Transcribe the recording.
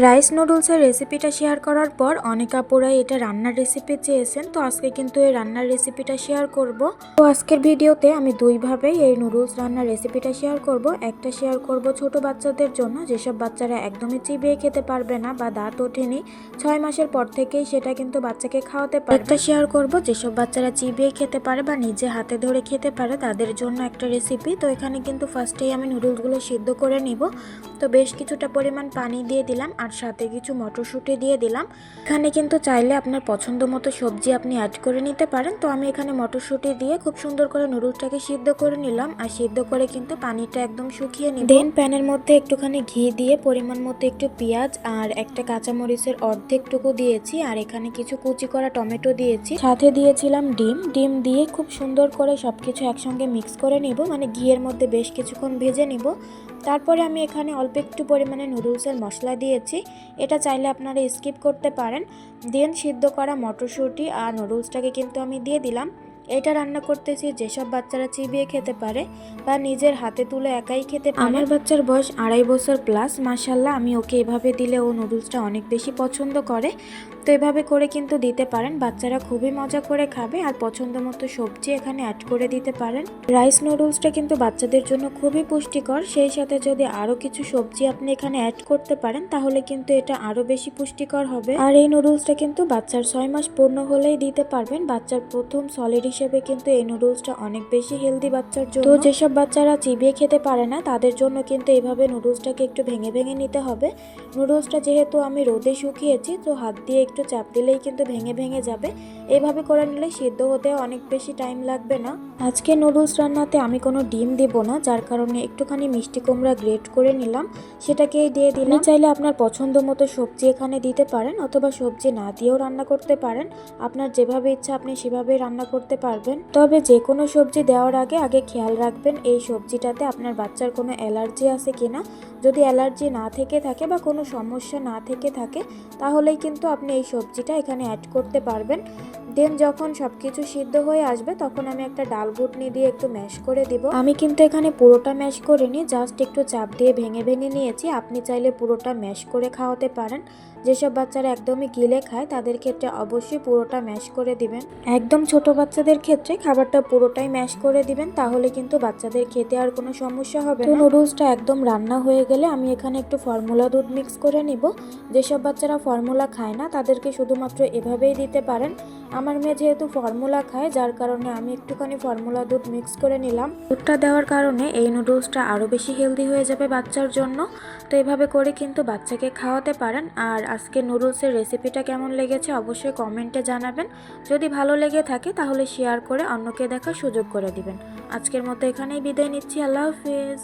Rice নুডলসের রেসিপিটা share করার পর অনেক আপুরাই এটা রান্নার রেসিপি চেয়েছেন, তো আজকে কিন্তু এই রান্নার রেসিপিটা শেয়ার করব। তো আজকের ভিডিওতে আমি দুইভাবেই এই নুডলস রান্নার রেসিপিটা শেয়ার করব। একটা শেয়ার করব ছোট বাচ্চাদের জন্য, যেসব বাচ্চারা একদমই চিবিয়ে খেতে পারবে না বা দাঁত ওঠেনি, ছয় মাসের পর থেকেই সেটা কিন্তু বাচ্চাকে খাওয়াতে পারে একটা শেয়ার করব, যেসব বাচ্চারা চিবিয়ে খেতে পারে বা নিজে হাতে ধরে খেতে পারে, তাদের জন্য একটা রেসিপি। তো এখানে কিন্তু ফার্স্টেই আমি নুডলসগুলো সিদ্ধ করে নিব। তো বেশ কিছুটা পরিমাণ পানি দিয়ে দিলাম। আর সাথে কিছু মটরশুঁটি দিয়ে দিলাম। এখানে কিন্তু চাইলে আপনার পছন্দ মতো সবজি আপনি অ্যাড করে নিতে পারেন। তো আমি এখানে মটরশুঁটি দিয়ে খুব সুন্দর করে নুডলসটাকে সিদ্ধ করে নিলাম। আর সিদ্ধ করে কিন্তু পানিটা একদম শুকিয়ে নিই দেন প্যানের মধ্যে একটুখানি ঘি দিয়ে পরিমাণ মতো একটু পেঁয়াজ আর একটা কাঁচামরিচের অর্ধেকটুকু দিয়েছি। আর এখানে কিছু কুচি করা টমেটো দিয়েছি। সাথে দিয়েছিলাম ডিম। ডিম দিয়ে খুব সুন্দর করে সব কিছু একসঙ্গে মিক্স করে নিব। মানে ঘিয়ের মধ্যে বেশ কিছুক্ষণ ভেজে নিব। তারপরে আমি এখানে অল্প একটু পরিমাণে নুডলসের মশলা দিয়েছি। এটা চাইলে আপনারা স্কিপ করতে পারেন। দেন সিদ্ধ করা মটরশুঁটি আর নুডলসটাকে কিন্তু আমি দিয়ে দিলাম। এটা রান্না করতেছি যেসব বাচ্চারা চিবিয়ে খেতে পারে বা নিজের হাতে তুলে একাই খেতে পারে। আমার বাচ্চার বয়স আড়াই বছর প্লাস মাসাল্লাহ আমি ওকে এভাবে দিলে ও নুডলসটা অনেক বেশি পছন্দ করে। তো এভাবে করে কিন্তু দিতে পারেন। বাচ্চারা খুবই মজা করে খাবে আর পছন্দ মতো সবজি এখানে অ্যাড করে দিতে পারেন। রাইস নুডলসটা কিন্তু বাচ্চাদের জন্য খুবই পুষ্টিকর। সেই সাথে যদি আরও কিছু সবজি আপনি এখানে অ্যাড করতে পারেন, তাহলে কিন্তু এটা আরও বেশি পুষ্টিকর হবে। আর এই নুডলসটা কিন্তু বাচ্চার ছয় মাস পূর্ণ হলেই দিতে পারবেন। বাচ্চার প্রথম সলিড হিসেবে কিন্তু এই নুডলসটা অনেক বেশি হেলদি বাচ্চার জন্য। তো যেসব বাচ্চারা চিবিয়ে খেতে পারে না, তাদের জন্য কিন্তু এইভাবে নুডলসটাকে একটু ভেঙে ভেঙে নিতে হবে। নুডলসটা যেহেতু আমি রোদে শুকিয়েছি, তো হাত দিয়ে একটু চাপ দিলেই কিন্তু ভেঙে ভেঙে যাবে। এভাবে করে নিলে সিদ্ধ হতে অনেক বেশি টাইম লাগবে না। আজকে নুডলস রান্নাতে আমি কোনো ডিম দেব না, যার কারণে একটুখানি মিষ্টি কুমড়া গ্রেট করে নিলাম। সেটাকেই দিয়ে দিলাম। চাইলে আপনার পছন্দ মতো সবজি এখানে দিতে পারেন, অথবা সবজি না দিয়েও রান্না করতে পারেন। আপনার যেভাবে ইচ্ছা আপনি সেভাবেই রান্না করতে পারবেন। তবে যে কোনো সবজি দেওয়ার আগে আগে খেয়াল রাখবেন, এই সবজিটাতে আপনার বাচ্চার কোনো অ্যালার্জি আছে কিনা। যদি অ্যালার্জি না থেকে থাকে বা কোনো সমস্যা না থেকে থাকে, তাহলেই কিন্তু আপনি এই সবজিটা এখানে অ্যাড করতে পারবেন। দেন যখন সব কিছু সিদ্ধ হয়ে আসবে, তখন আমি একটা ডাল ঘুটনি দিয়ে একটু ম্যাশ করে দিব। আমি কিন্তু এখানে পুরোটা ম্যাশ করিনি জাস্ট একটু চাপ দিয়ে ভেঙে ভেঙে নিয়েছি। আপনি চাইলে পুরোটা ম্যাশ করে খাওয়াতে পারেন। যেসব বাচ্চারা একদমই গিলে খায়, তাদের ক্ষেত্রে অবশ্যই পুরোটা ম্যাশ করে দিবেন। একদম ছোট বাচ্চাদের ক্ষেত্রে খাবারটা পুরোটাই ম্যাশ করে দিবেন, তাহলে কিন্তু বাচ্চাদের খেতে আর কোনো সমস্যা হবে না। নুডলসটা একদম রান্না হয়ে গেলে আমি এখানে একটু ফর্মুলা দুধ মিক্স করে নিব। যেসব বাচ্চারা ফর্মুলা খায় না, তাদেরকে শুধুমাত্র এভাবেই দিতে পারেন। আমার মেয়ে যেহেতু ফর্মুলা খায়, যার কারণে আমি একটুখানি ফর্মুলা দুধ মিক্স করে নিলাম। দুধটা দেওয়ার কারণে এই নুডলসটা আরও বেশি হেলদি হয়ে যাবে বাচ্চার জন্য। তো এভাবে করে কিন্তু বাচ্চাকে খাওয়াতে পারেন। আর আজকে নুডলসের রেসিপিটা কেমন লেগেছে অবশ্যই কমেন্টে জানাবেন। যদি ভালো লেগে থাকে, তাহলে শেয়ার করে অন্যকে দেখার সুযোগ করে দিবেন। আজকের মতো এখানেই বিদায় নিচ্ছি। আল্লাহ হাফিজ।